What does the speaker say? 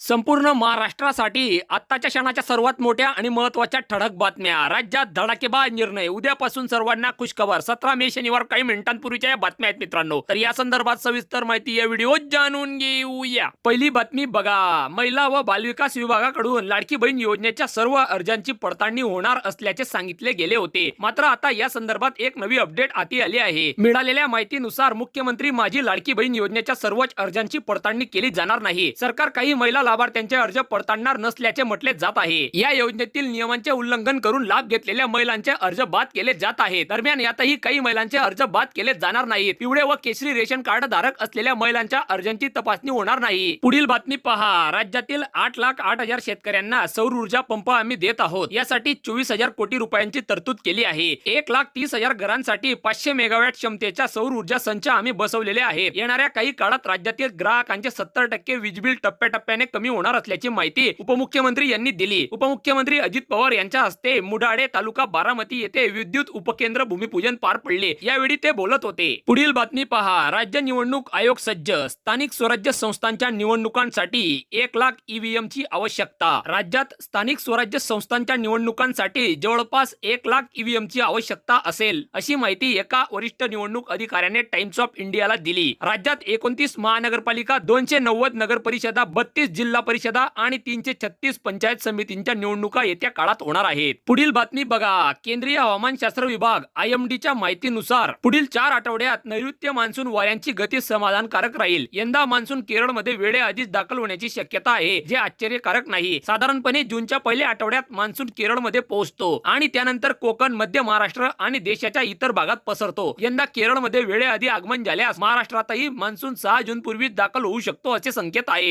संपूर्ण महाराष्ट्रासाठी आत्ताच्या क्षणाच्या सर्वात मोठ्या आणि महत्त्वाच्या ठळक बातम्या. राज्यात धडाकेबाज निर्णय. उद्यापासून सर्वांना खुशखबर. सतरा मे शनिवार काही मिनिटांपूर्वीच्या या बातम्या आहेत मित्रांनो. तर या संदर्भात सविस्तर माहिती या व्हिडिओ जाणून घेऊया. पहिली बातमी बघा. महिला व बालविकास विभागाकडून लाडकी बहीण योजनेच्या सर्व अर्जांची पडताळणी होणार असल्याचे सांगितले गेले होते. मात्र आता या संदर्भात एक नवी अपडेट हाती आली आहे. मिळालेल्या माहितीनुसार मुख्यमंत्री माझी लाडकी बहीण योजनेच्या सर्वच अर्जांची पडताळणी केली जाणार नाही. सरकार काही महिला लाभार्थ्यांचे अर्ज पडताळणार नसल्याचे म्हटले जात आहे. या योजनेतील नियमांचे उल्लंघन करून लाभ घेतलेल्या महिलांचे अर्ज बाद केले जात आहे. दरम्यान यातही काही महिलांचे अर्ज बाद केले जाणार नाहीत. पिवळे व केशरी रेशन कार्ड धारक असलेल्या महिलांच्या अर्जांची तपासणी होणार नाही. पुढील बातमी पहा. राज्यातील आठ लाख आठ हजार शेतकऱ्यांना सौर ऊर्जा पंप आम्ही देत आहोत. यासाठी चोवीस हजार कोटी रुपयांची तरतूद केली आहे. एक लाख तीस हजार घरांसाठी पाचशे मेगावॅट क्षमतेच्या सौर ऊर्जा संच आम्ही बसवलेले आहेत. येणाऱ्या काही काळात राज्यातील ग्राहकांचे सत्तर टक्के वीज बिल टप्प्याटप्प्याने कमी होणार असल्याची माहिती उपमुख्यमंत्री यांनी दिली. उपमुख्यमंत्री अजित पवार यांच्या हस्ते मुडाडे तालुका बारामती येथे विद्युत उपकेंद्र भूमिपूजन पार पडले. यावेळी ते बोलत होते. पुढील बातमी पहा. राज्य निवडणूक आयोग सज्ज. स्थानिक स्वराज्य संस्थांच्या निवडणुकांसाठी एक लाख ईव्हीएम ची आवश्यकता. राज्यात स्थानिक स्वराज्य संस्थांच्या निवडणुकांसाठी जवळपास एक लाख ईव्हीएम ची आवश्यकता असेल अशी माहिती एका वरिष्ठ निवडणूक अधिकाऱ्याने टाइम्स ऑफ इंडियाला दिली. राज्यात एकोणतीस महानगरपालिका दोनशे नव्वद नगर परिषदा बत्तीस जिल्हा जिल्हा परिषदा आणि तीनशे छत्तीस पंचायत समितींच्या निवडणुका येत्या काळात होणार आहेत. पुढील बातमी बघा. केंद्रीय हवामानशास्त्र विभाग आय एम च्या माहितीनुसार पुढील चार आठवड्यात नैऋत्य मान्सून वाऱ्यांची गती समाधानकारक राहील. यंदा मान्सून केरळमध्ये वेळेआधीच दाखल होण्याची शक्यता आहे जे आश्चर्यकारक नाही. साधारणपणे जूनच्या पहिल्या आठवड्यात मान्सून केरळमध्ये पोहोचतो आणि त्यानंतर कोकण मध्य महाराष्ट्र आणि देशाच्या इतर भागात पसरतो. यंदा केरळमध्ये वेळेआधी आगमन झाल्यास महाराष्ट्रातही मान्सून सहा जून पूर्वीच दाखल होऊ शकतो असे संकेत आहेत.